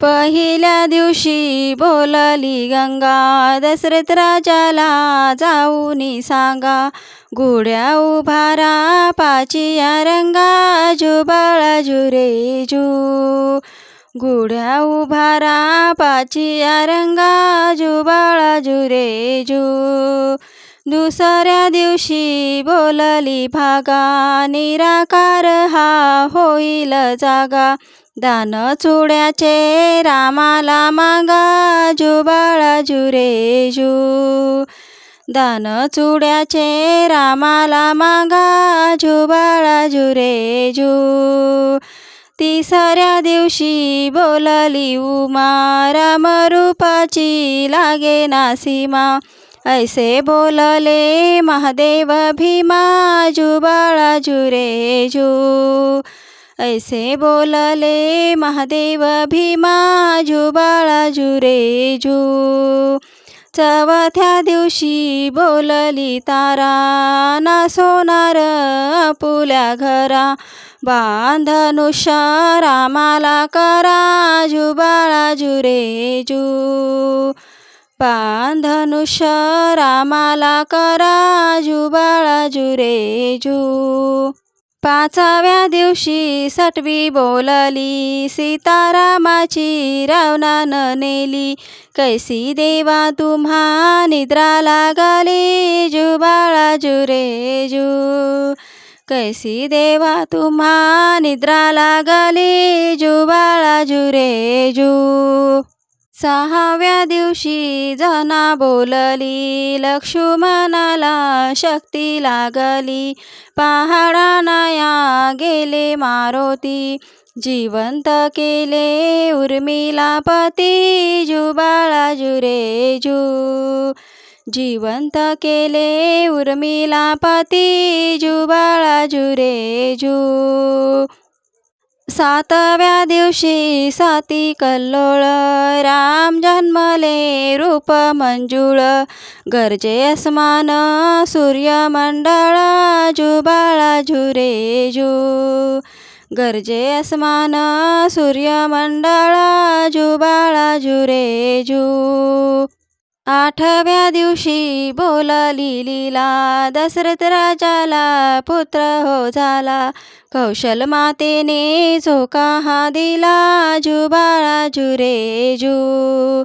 पहिल्या दिवशी बोलली गंगा दशरथ राजाला जाऊनी सांगा घोड्या उभारा पाचिया रंगा जुबाळा जुरे जू. घोड्या उभारा पाचिया रंगा जुबाळा जुरे जू. दुसऱ्या दिवशी बोलली भागा निराकार हा होईल जागा. दान चुड्याचे रामाला मागा जुबाळा जुरे जू दान चुड्याचे रामाला मागा जुबाळा जुरे जू तिसऱ्या दिवशी बोलली उमा रामरूपाची लागे नासीमा ऐसे बोलले महादेव भीमा जुबाळा जुरे जू ऐसे बोलले महादेव भीमा जुबाळा जुरे जू चवथ्या दिवशी बोलली तारा ना सोनार पुल्या घरा बांधनुष रामाला करा जुबाळा जुरे जू बांधनुष रामाला करा जुबाळा जुरे जू. पाचव्या दिवशी सटवी बोलली. सीतारामाची रावणानं नेली. कैसी देवा तुम्हा निद्रा लागली. जुबाळा जुरे जू कैसी देवा तुम्हा निद्रा लागली. जुबाळा जुरे जू. सहाव्या दिवशी जना बोलली लक्ष्मणाला शक्ती लागली. पहाडानया गेले मारोती जिवंत केले उर्मिला पती जुबाळा जुरे जू जिवंत केले उर्मिला पती जुबाळा जुरे जू सातव्या दिवशी साती कल्लोळ राम जन्मले रूप मंजुळ गरजे अस्मान सूर्यमंडळ जुबाळा झुरे जू. गरजे अस्मान सूर्यमंडळ जुबाळा झुरे जू. आठव्या दिवशी बोलली लीला. दशरथ राजाला पुत्र हो झाला. कौशल मातेने झोका हा दिला जुबाळा जुरे जू.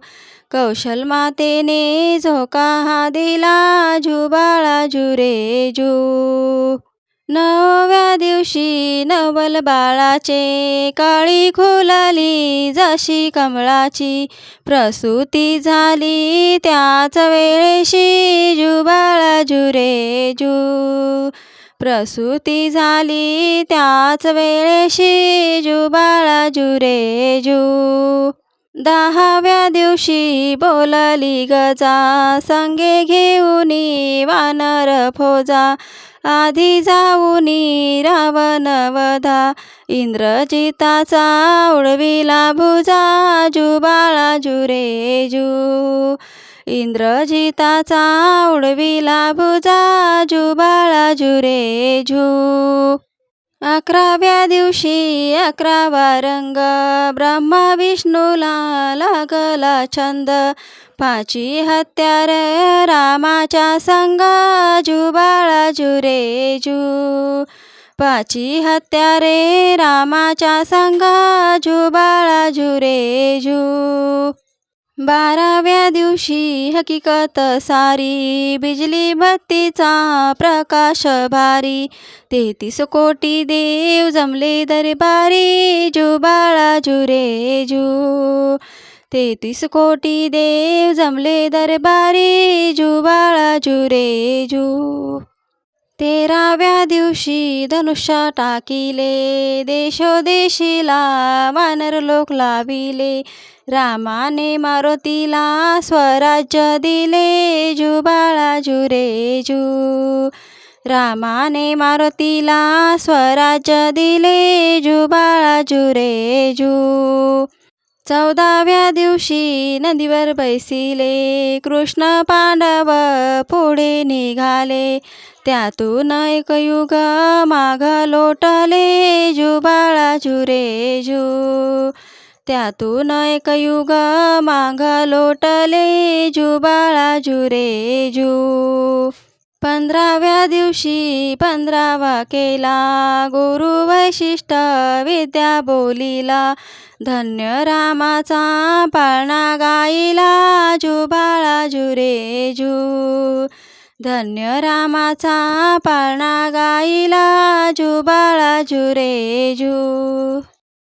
कौशल मातेने झोका हा दिला जुबाळा जुरे जू. नवव्या दिवशी नवल बाळाचे काळी खोलाली जशी कमळाची प्रसूती झाली त्याच वेळेशी जुबाळा जुरे जू प्रसूती झाली त्याच वेळेशी जुबाळा जुरे जू दहाव्या दिवशी बोलली गजा संगे घेऊनी वानर फोजा आधी जाऊन रावण वधा इंद्रजिताचा उडविला भुजा जुबाळा जुरेजू. इंद्रजिताचा उडविला भुजा जुबाळा जुरे झू अकराव्या दिवशी अकरावा रंग. ब्रह्मा विष्णूला लागला छंद. पाची हत्यार रामाच्या संग. जुबाळा जुरे जू पाची हत्यारे रामाच्या संग. जुबाळा जुरे जू. बाराव्या दिवशी हकीकत सारी बिजली बत्तीचा प्रकाश भारी. तेहतीस कोटी देव जमले दरबारी जुबाळा जुरे जू तेहतीस कोटी देव जमले दरबारी जुबाळा जुरे जू. तेराव्या दिवशी धनुष्या टाकिले देशोदेशीला वानर लोक लाविले. रामाने मारुतीला स्वराज्य दिले जुबाळा जुरेजू रामाने मारुतीला स्वराज्य दिले जुबाळा जुरेजू चौदाव्या दिवशी नदीवर बैसिले कृष्ण पांडव पुढे निघाले. त्यातून एक युग माग लोटले जुबाळा जुरे जू त्यातून एक युग माग लोटले जुबाळा जुरे जू. पंधराव्या दिवशी पंधरावा केला. गुरु वैशिष्ट विद्या बोलिला. धन्य रामाचा पाळणा गाईला. जुबाळा जुरे जू धन्य रामाचा पाळणा गाईला. जुबाळा जुरे जू.